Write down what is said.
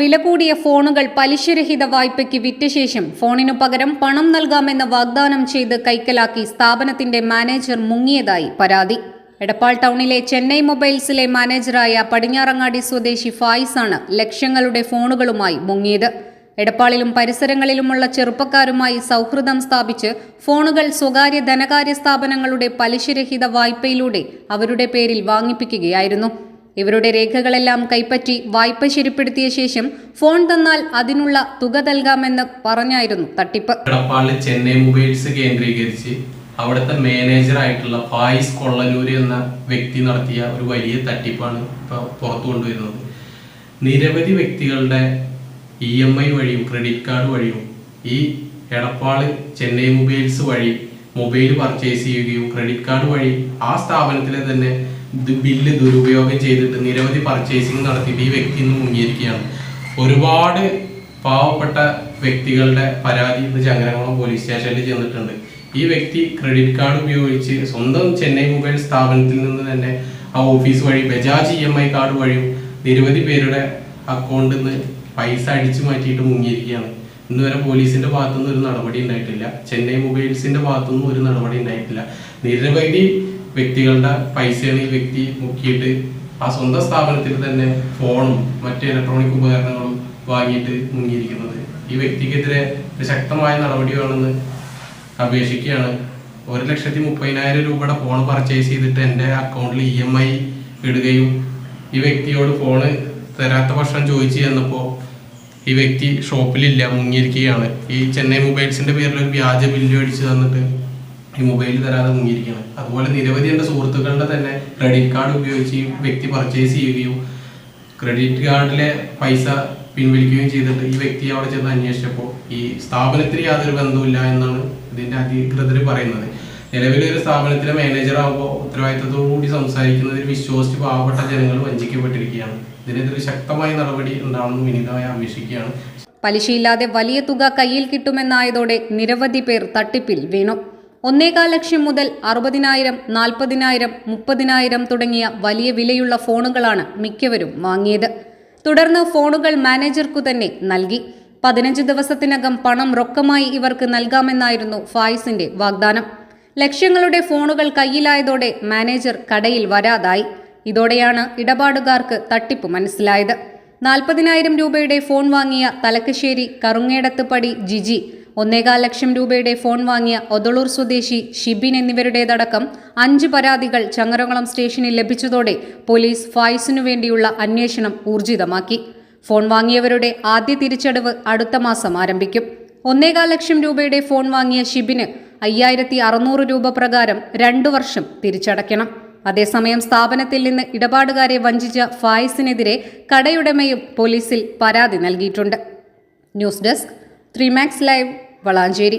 വില കൂടിയ ഫോണുകൾ പലിശരഹിത വായ്പയ്ക്ക് വിറ്റ ശേഷം ഫോണിനു പകരം പണം നൽകാമെന്ന വാഗ്ദാനം ചെയ്ത് കൈക്കലാക്കി സ്ഥാപനത്തിന്റെ മാനേജർ മുങ്ങിയതായി പരാതി. എടപ്പാൾ ടൗണിലെ ചെന്നൈ മൊബൈൽസിലെ മാനേജറായ പടിഞ്ഞാറങ്ങാടി സ്വദേശി ഫായിസാണ് ലക്ഷങ്ങളുടെ ഫോണുകളുമായി മുങ്ങിയത്. എടപ്പാളിലും പരിസരങ്ങളിലുമുള്ള ചെറുപ്പക്കാരുമായി സൗഹൃദം സ്ഥാപിച്ച് ഫോണുകൾ സ്വകാര്യ ധനകാര്യ സ്ഥാപനങ്ങളുടെ പലിശരഹിത വായ്പയിലൂടെ അവരുടെ പേരിൽ വാങ്ങിപ്പിക്കുകയായിരുന്നു. ഇവരുടെ രേഖകളെല്ലാം കൈപ്പറ്റി വായ്പ ശരിപ്പെടുത്തിയ ശേഷം ഫോൺ തന്നാൽ അതിനുള്ള തുക നൽകാമെന്ന് പറഞ്ഞായിരുന്നു തട്ടിപ്പ്. എടപ്പാളിൽ ചെന്നൈ മൊബൈൽസ് കേന്ദ്രീകരിച്ച് അവിടുത്തെ മാനേജറായിട്ടുള്ള ഫായിസ് കൊള്ളലൂര് എന്ന വ്യക്തി നടത്തിയ ഒരു വലിയ തട്ടിപ്പാണ് ഇപ്പോൾ പുറത്തു കൊണ്ടുവരുന്നത്. നിരവധി വ്യക്തികളുടെ ഇ എം ഐ വഴിയും ക്രെഡിറ്റ് കാർഡ് വഴിയും ഈ എടപ്പാൾ ചെന്നൈ മൊബൈൽസ് വഴി മൊബൈൽ പർച്ചേസ് ചെയ്യുകയും ക്രെഡിറ്റ് കാർഡ് വഴി ആ സ്ഥാപനത്തിലെ തന്നെ ബില്ല് ദുരുപയോഗം ചെയ്തിട്ട് നിരവധി പർച്ചേസിംഗ് നടത്തിയിട്ട് ഈ വ്യക്തി ഇന്ന് മുങ്ങിയിരിക്കുകയാണ്. ഒരുപാട് പാവപ്പെട്ട വ്യക്തികളുടെ പരാതി ഇന്ന് ചങ്ങരകുളം പോലീസ് സ്റ്റേഷനിൽ ചെന്നിട്ടുണ്ട്. ഈ വ്യക്തി ക്രെഡിറ്റ് കാർഡ് ഉപയോഗിച്ച് സ്വന്തം ചെന്നൈ മൊബൈൽ സ്ഥാപനത്തിൽ നിന്ന് തന്നെ ആ ഓഫീസ് വഴി Bajaj E M I card വഴിയും നിരവധി പേരുടെ അക്കൗണ്ടിൽ നിന്ന് പൈസ അടിച്ചു മാറ്റിയിട്ട് മുങ്ങിയിരിക്കുകയാണ്. ഇന്ന് വരെ പോലീസിന്റെ ഭാഗത്തുനിന്ന് ഒരു നടപടി ഉണ്ടായിട്ടില്ല. ചെന്നൈ മൊബൈൽസിന്റെ ഭാഗത്തുനിന്നും ഒരു നടപടി ഉണ്ടായിട്ടില്ല. നിരവധി വ്യക്തികളുടെ പൈസയാണ് ഈ വ്യക്തി മുക്കിയിട്ട് ആ സ്വന്തം സ്ഥാപനത്തിൽ തന്നെ ഫോണും മറ്റ് ഇലക്ട്രോണിക് ഉപകരണങ്ങളും വാങ്ങിയിട്ട് മുങ്ങിയിരിക്കുന്നത്. ഈ വ്യക്തിക്കെതിരെ ശക്തമായ നടപടി വേണമെന്ന് അപേക്ഷിക്കുകയാണ്. ഒരു ലക്ഷത്തി മുപ്പതിനായിരം രൂപയുടെ ഫോൺ പർച്ചേസ് ചെയ്തിട്ട് എന്റെ അക്കൗണ്ടിൽ ഇ എം ഐ ഇടുകയും ഈ വ്യക്തിയോട് ഫോണ് തരാത്ത പക്ഷം ചോദിച്ചു ചെന്നപ്പോൾ ഈ വ്യക്തി ഷോപ്പിലില്ല മുങ്ങിയിരിക്കുകയാണ്. ഈ ചെന്നൈ മൊബൈൽസിന്റെ പേരിൽ ഒരു വ്യാജ ബില്ല് അടിച്ചു തന്നിട്ട് ഈ മൊബൈൽ തരാതെ മുങ്ങിയിരിക്കുകയാണ്. അതുപോലെ നിരവധി എന്റെ സുഹൃത്തുക്കളുടെ തന്നെ ക്രെഡിറ്റ് കാർഡ് ഉപയോഗിച്ച് ഈ വ്യക്തി പർച്ചേസ് ചെയ്യുകയും ക്രെഡിറ്റ് കാർഡിലെ പൈസ പിൻവലിക്കുകയും ചെയ്തിട്ട് ഈ വ്യക്തി അവിടെ ചെന്ന് അന്വേഷിച്ചപ്പോൾ ഈ സ്ഥാപനത്തിന് യാതൊരു ബന്ധവുമില്ല എന്നാണ് ഇതിന്റെ അധികൃതർ പറയുന്നത്. നിലവിലൊരു ഒരു സ്ഥാപനത്തിലെ മാനേജർ ആകുമ്പോൾ ഉത്തരവാദിത്തത്തോടു കൂടി സംസാരിക്കുന്നതിൽ വിശ്വസിച്ച് പാവപ്പെട്ട ജനങ്ങൾ വഞ്ചിക്കപ്പെട്ടിരിക്കുകയാണ്. ഇതിനെതിരെ ശക്തമായ നടപടി ഉണ്ടാവണമെന്ന് വിനീതമായി അപേക്ഷിക്കുകയാണ്. പലിശയില്ലാതെ വലിയ തുക കയ്യിൽ കിട്ടുമെന്നായതോടെ നിരവധി പേർ തട്ടിപ്പിൽ വീണു. ഒന്നേകാൽ ലക്ഷം മുതൽ അറുപതിനായിരം നാൽപ്പതിനായിരം മുപ്പതിനായിരം തുടങ്ങിയ വലിയ വിലയുള്ള ഫോണുകളാണ് മിക്കവരും വാങ്ങിയത്. തുടർന്ന് ഫോണുകൾ മാനേജർക്കു തന്നെ നൽകി. പതിനഞ്ച് ദിവസത്തിനകം പണം റൊക്കമായി ഇവർക്ക് നൽകാമെന്നായിരുന്നു ഫായിസിന്റെ വാഗ്ദാനം. ലക്ഷങ്ങളുടെ ഫോണുകൾ കയ്യിലായതോടെ മാനേജർ കടയിൽ വരാതായി. ഇതോടെയാണ് ഇടപാടുകാർക്ക് തട്ടിപ്പ് മനസ്സിലായത്. നാൽപ്പതിനായിരം രൂപയുടെ ഫോൺ വാങ്ങിയ തലക്കശ്ശേരി കറുങ്ങേടത്ത് പടി ജിജി ഒന്നേകാൽ ലക്ഷം രൂപയുടെ ഫോൺ വാങ്ങിയ ഒതളൂർ സ്വദേശി ഷിബിൻ എന്നിവരുടേതടക്കം അഞ്ച് പരാതികൾ ചങ്ങരകുളം സ്റ്റേഷനിൽ ലഭിച്ചതോടെ പോലീസ് ഫായിസിനു വേണ്ടിയുള്ള അന്വേഷണം ഊർജിതമാക്കി. ഫോൺ വാങ്ങിയവരുടെ ആദ്യ തിരിച്ചടവ് അടുത്ത മാസം ആരംഭിക്കും. ഒന്നേകാൽ ലക്ഷം രൂപയുടെ ഫോൺ വാങ്ങിയ ഷിബിന് അയ്യായിരത്തി അറുന്നൂറ് രൂപ പ്രകാരം രണ്ടു വർഷം തിരിച്ചടയ്ക്കണം. അതേസമയം സ്ഥാപനത്തിൽ നിന്ന് ഇടപാടുകാരെ വഞ്ചിച്ച ഫായിസിനെതിരെ കടയുടമയും പോലീസിൽ പരാതി നൽകിയിട്ടുണ്ട്. News desk three max live Valanchery